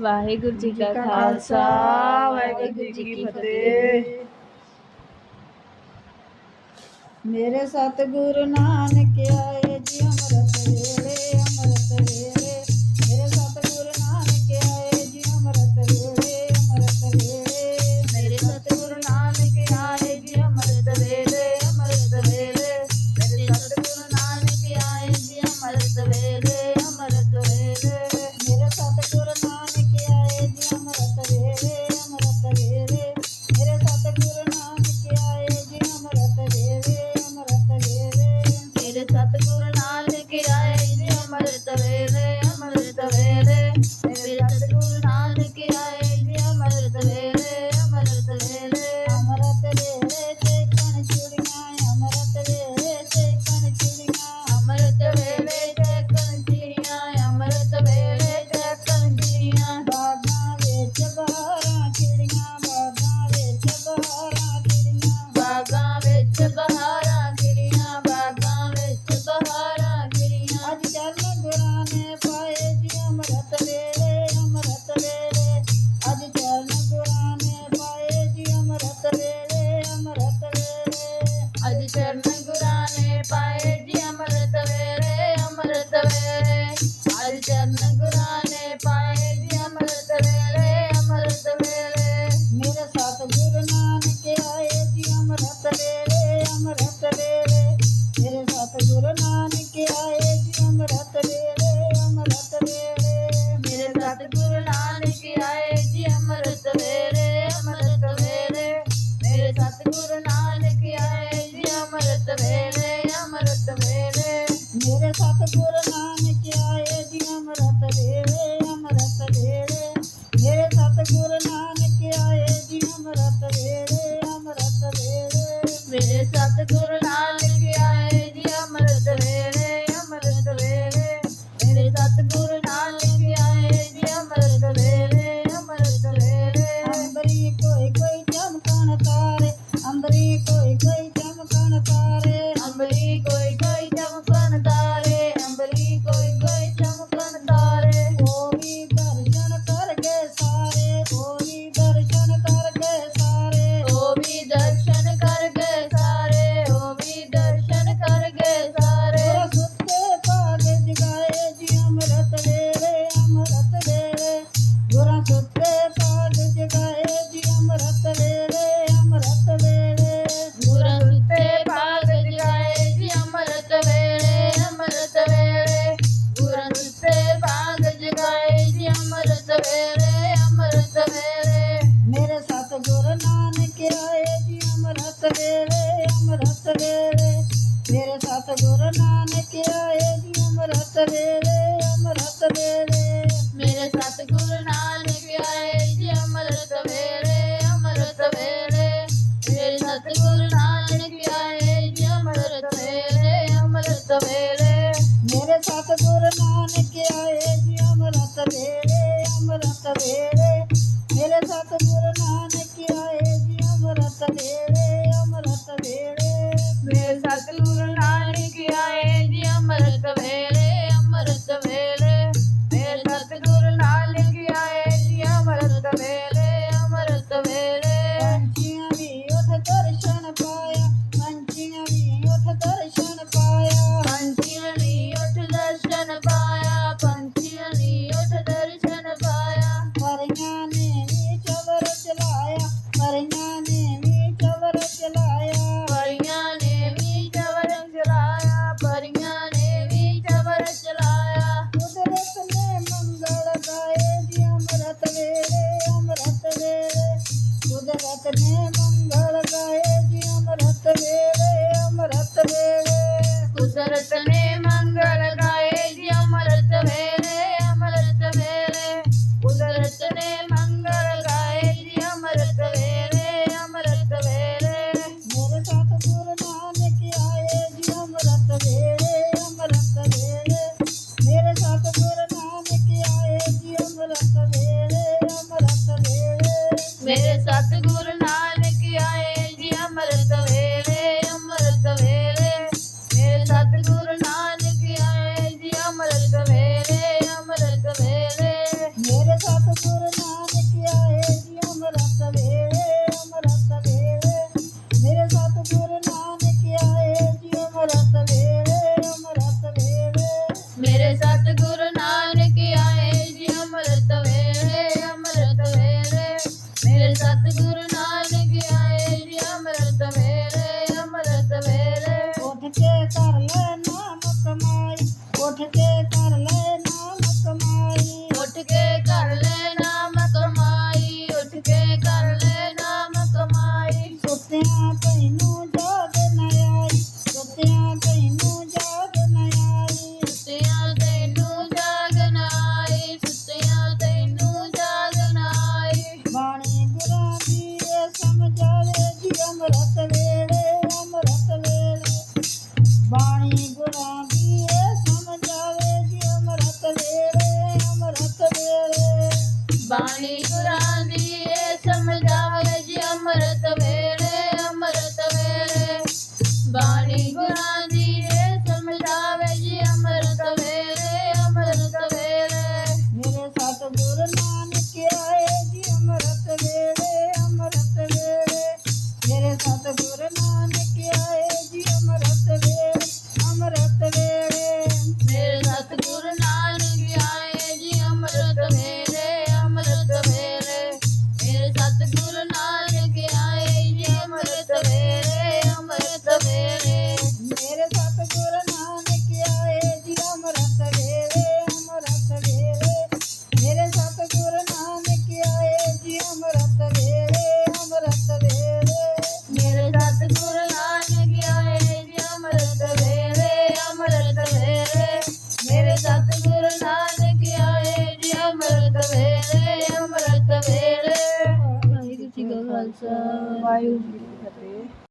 ਵਾਹਿਗੁਰੂ ਜੀ ਕਾ ਖਾਲਸਾ ਵਾਹਿਗੁਰੂ ਜੀ ਕੀ ਫਤਿਹ। ਮੇਰੇ ਸਤਿਗੁਰੂ ਨਾਨਕ ਆਏ Good ਅਮਰਤ ਵੇਲੇ ਮੇਰੇ ਸਤਿਗੁਰ ਨਾਨਕ ਆਏ ਜੀ ਅਮਰਤ ਵੇਲੇ ਅਮਰਤ ਵੇਲੇ। ਮੇਰੇ ਸਤਿਗੁਰ ਨਾਨਕ ਆਏ ਜੀ ਅਮਰਤ ਵੇਲੇ ਅਮਰਤ ਵੇਲੇ। ਮੇਰੇ ਸਤਿਗੁਰ ਨਾਨਕ ਆਏ ਜੀ ਅਮਰਤ ਵੇਲੇ ਅਮਰਤ ਵੇਲੇ। ਮੇਰੇ ਸਤਿਗੁਰ ਨਾਨਕ ਆਏ Bani Surandi. ਅੰਮ੍ਰਿਤ ਵੇਲੇ